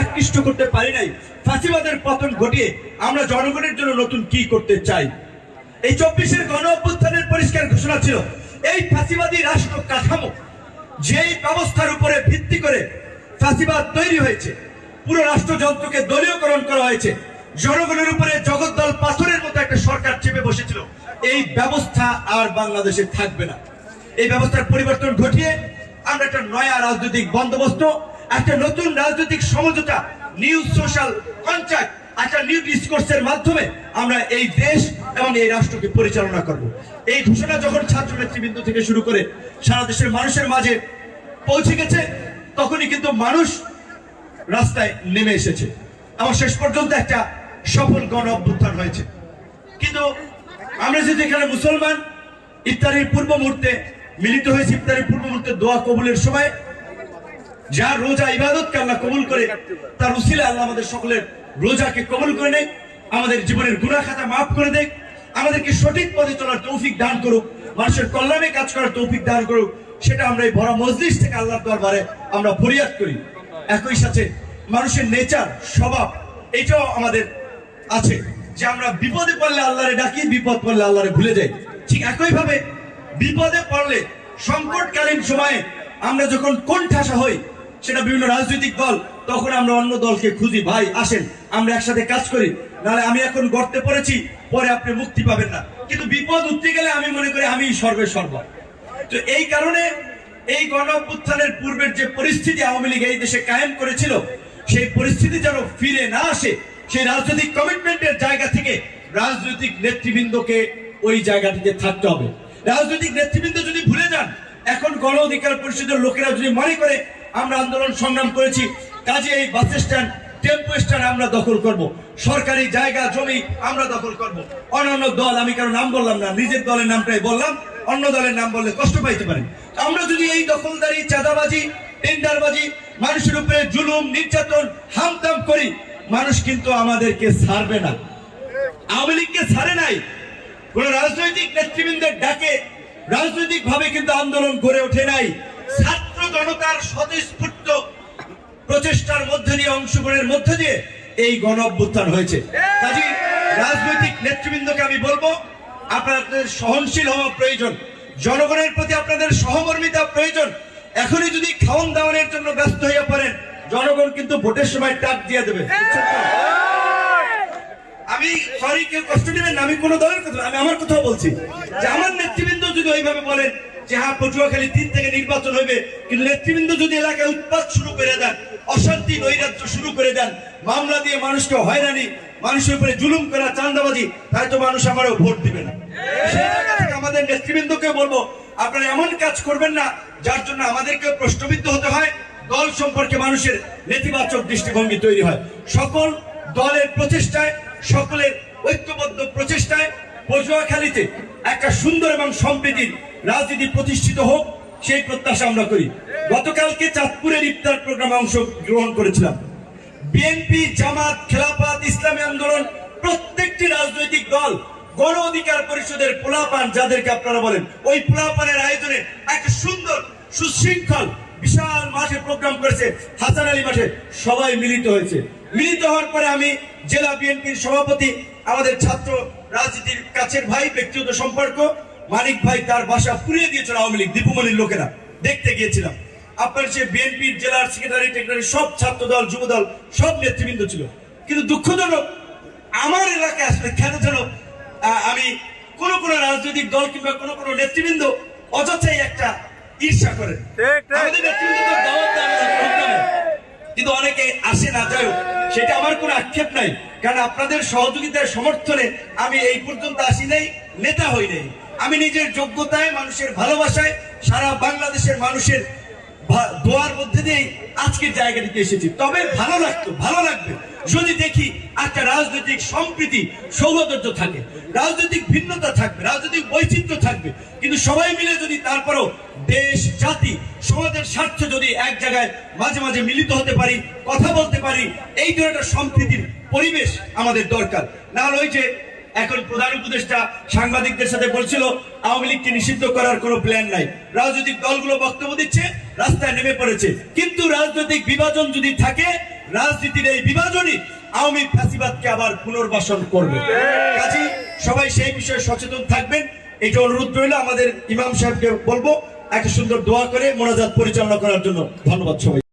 আকৃষ্ট করতে পারি নাই। ফাঁসিবাদের পতন ঘটিয়ে আমরা জনগণের জন্য নতুন কি করতে চাই? এই চব্বিশের গণ অভ্যুত্থানের পরিষ্কার ঘোষণা ছিল, এই ফাঁসিবাদী রাষ্ট্র কাঠামো যেই ব্যবস্থার উপরে ভিত্তি করে ফাঁসিবাদ তৈরি হয়েছে, পুরো রাষ্ট্রযন্ত্রকে দলীয়করণ করা হয়েছে, জনগণের উপরে জগদ্দল পাথরের মতো একটা সরকার চেপে বসেছিল, এই ব্যবস্থা আর বাংলাদেশে থাকবে না। এই ব্যবস্থার পরিবর্তন ঘটিয়ে আমরা একটা নয়া রাজনৈতিক বন্দোবস্ত একটা নতুন রাজনৈতিক সমঝোতা নিউ সোশ্যাল কন্ট্রাক্ট একটা নিউ ডিসকোর্সের মাধ্যমে আমরা এই দেশ এবং এই রাষ্ট্রকে পরিচালনা করব। এই ঘোষণা যখন ছাত্র নেতৃবৃন্দ থেকে শুরু করে সারা দেশের মানুষের মাঝে পৌঁছে গেছে, তখনই কিন্তু মানুষ রাস্তায় নেমে এসেছে আমার শেষ পর্যন্ত একটা সফল গণ অভ্যুত্থান হয়েছে। কিন্তু আমরা যদি এখানে মুসলমান, ইফতারির পূর্ব মুহূর্তে মিলিত হয়েছি, ইফতারির পূর্ব মুহূর্তে দোয়া কবুলের সময় যার রোজা ইবাদতকে আল্লাহ কবুল করে, তার উসিলে আল্লাহ আমাদের সকলের রোজাকে কবুল করে নেয় আমাদের জীবনের গুণা খাতা মাফ করে দেয় আমাদেরকে সঠিক পথে চলার তৌফিক দান করুক, মানুষের কল্যাণে কাজ করার তৌফিক দান করুক, সেটা আমরা এই বড় মজলিস থেকে আল্লাহর দরবারে আমরা ফরিয়াদ করি। একই সাথে মানুষের নেচার, স্বভাব, এটাও আমাদের আছে যে আমরা বিপদে পড়লে আল্লাহরে ডাকি, বিপদ পড়লে আল্লাহরে ভুলে যাই। ঠিক একই ভাবে বিপদে পড়লে সংকটকালীন সময়ে আমরা যখন কোন ঠাসা হই সেটা বিভিন্ন রাজনৈতিক দল, তখন আমরা অন্য দলকে খুঁজি। ভাই, আসেন, আমরা একসাথে কাজ করি। নাহলে আমি এখন গর্তে পড়েছি, পরে আপনি মুক্তি পাবেন না। কিন্তু বিপদ উঠতে গেলে আমি মনে করি আমি সর্বে সর্ব। তো এই কারণে এই গণ পূর্বের যে পরিস্থিতি আওয়ামী লীগ এই দেশে কায়েম করেছিল, সেই পরিস্থিতি যেন ফিরে না আসে, সেই রাজনৈতিক কমিটমেন্টের জায়গা থেকে রাজনৈতিক নেতৃবৃন্দকে ওই জায়গাটিতে থাকতে হবে। রাজনৈতিক নেতৃবৃন্দ যদি ভুলে যান, এখন গণ অধিকার পরিষদের লোকেরা যদি মনে করে আমরা আন্দোলন সংগ্রাম করেছি, কাজে এই বাস স্ট্যান্ড, টেম্পো স্ট্যান্ড আমরা দখল করব। সরকারি জায়গা, জমি আমরা দখল করব। অন্যান্য দল, আমি কারও নাম বললাম না, নিজের দলের নামটাই বললাম, অন্য দলের নাম বললে কষ্ট পাইতে পারেন। আমরা যদি এই দখলদারি, চাঁদাবাজি, টেন্ডারবাজি, মানুষের উপরে জুলুম, নির্যাতন, হামতাম করি, মানুষ কিন্তু আমাদেরকে ছাড়বে না। আওয়ামী লীগকে ছাড়ে নাই। কোন রাজনৈতিক নেতৃবৃন্দের ডাকে রাজনৈতিক ভাবে কিন্তু আন্দোলন গড়ে ওঠে নাই। জনতার স্বতঃস্ফূর্ত প্রচেষ্টার মধ্যে দিয়ে, অংশগ্রহণের মধ্যে দিয়ে এই গণ অভ্যুত্থান হয়েছে। কাজী রাজনৈতিক নেতৃবৃন্দকে আমি বলব আপনাদের সহনশীল হওয়া প্রয়োজন। জনগণের প্রতি আপনাদের সহমর্মিতা প্রয়োজন। এখনই যদি খাওয়ান দাওয়ানের জন্য ব্যস্ত হয়ে পড়েন, জনগণ কিন্তু ভোটের সময় টাক দিয়ে দেবে। আমি সরি কেউ কষ্ট নেবেন আমি কোন দলের কথা, আমি আমার কথা বলছি। যে আমার নেতৃবৃন্দ যদি ওইভাবে বলেন যে হ্যাঁ পটুয়াখালী তিন থেকে নির্বাচন হবে কিন্তু নেতৃবৃন্দ যদি এলাকায় উৎপাত শুরু করে দেন, অশান্তি, নৈরাজ্য শুরু করে দেন, মামলা দিয়ে মানুষকে হয়রানি, মানুষের উপরে জুলুম করা চান্দাবাজি তাই তো মানুষ আমারও ভোট দিবে না। আমাদের নেতৃবৃন্দকে বলব, আপনারা এমন কাজ করবেন না, যার জন্য আমাদেরকে প্রশ্নবিদ্ধ হতে হয়, দল সম্পর্কে মানুষের নেতিবাচক দৃষ্টিভঙ্গি তৈরি হয়। সকল দলের প্রচেষ্টায়, সকলের ঐক্যবদ্ধ প্রচেষ্টায় পটুয়াখালীতে একটা সুন্দর এবং সম্প্রীতির রাজনীতি প্রতিষ্ঠিত হোক, সেই প্রত্যাশা আমরা করি। গতকালকে চাঁদপুরের ইফতার প্রোগ্রামে অংশ গ্রহণ করেছিলাম। বিএনপি জামাত, খেলাফাত, ইসলামী আন্দোলন, প্রত্যেকটি রাজনৈতিক দল, গণ অধিকার পরিষদের পোলাপান যাদেরকে আপনারা বলেন, ওই পোলাপানের আয়োজনে একটা সুন্দর, সুশৃঙ্খল, বিশাল মাঠে প্রোগ্রাম করেছে হাসান আলী মাঠে সবাই মিলিত হয়েছে। মিলিত হওয়ার পরে আমি জেলা বিএনপির সভাপতি, আমাদের ছাত্র রাজনীতির কাছের ভাই, ব্যক্তিগত সম্পর্ক মানিক ভাই তার বাসা পুড়িয়ে দিয়েছিল আওয়ামী লীগ দীপুমণির লোকেরা। দেখতে গিয়েছিলাম। আপনার সে বিএনপির জেলার সেক্রেটারি টেক্রেটারি সব ছাত্র দল যুব দল সব নেতৃবৃন্দ ছিল। কিন্তু দুঃখজনক আমার এলাকায় আসলে কেন যেন আমি কোন কোন রাজনৈতিক দল কিংবা কোন কোন নেতৃবৃন্দ অযথাই একটা ঈর্ষা করেন। আমাদের নেতৃবৃন্দ প্রোগ্রামে। কিন্তু অনেকে আসে না যাই হোক, সেটা আমার কোনো আক্ষেপ নাই। কারণ আপনাদের সহযোগিতার সমর্থনে আমি এই পর্যন্ত আসি নাই নেতা হই নাই। আমি নিজের যোগ্যতায়, মানুষের ভালোবাসায়, সারা বাংলাদেশের মানুষের দোয়ার মধ্যে দিয়েই আজকের জায়গাটিতে এসেছি। তবে ভালো লাগতো, ভালো লাগবে। যদি দেখি একটা রাজনৈতিক সম্প্রীতি সৌহার্দ্য থাকে, রাজনৈতিক ভিন্নতা থাকবে, রাজনৈতিক বৈচিত্র্য থাকবে, কিন্তু সবাই মিলে যদি তারপরও দেশ, জাতি, সমাজের স্বার্থ যদি এক জায়গায় মাঝে মাঝে মিলিত হতে পারি, কথা বলতে পারি, এই ধরনের সম্প্রীতির পরিবেশ আমাদের দরকার। না ওই যে এখন প্রধান উপদেষ্টা সাংবাদিকদের সাথে বলছিল, আওয়ামী লীগকে নিষিদ্ধ করার কোনো প্ল্যান নাই। রাজনৈতিক দলগুলো বক্তব্য দিচ্ছে, রাস্তায় নেমে পড়েছে। কিন্তু রাজনৈতিক বিভাজন যদি থাকে, রাজনীতির এই বিভাজনই আওয়ামী ফ্যাসিবাদকে আবার পুনর্বাসন করবে। কাজী, সবাই সেই বিষয়ে সচেতন থাকবেন। এটা অনুরোধ রইল, আমাদের ইমাম সাহেবকে বলব একটা সুন্দর দোয়া করে মোনাজাত পরিচালনা করার জন্য। ধন্যবাদ সবাই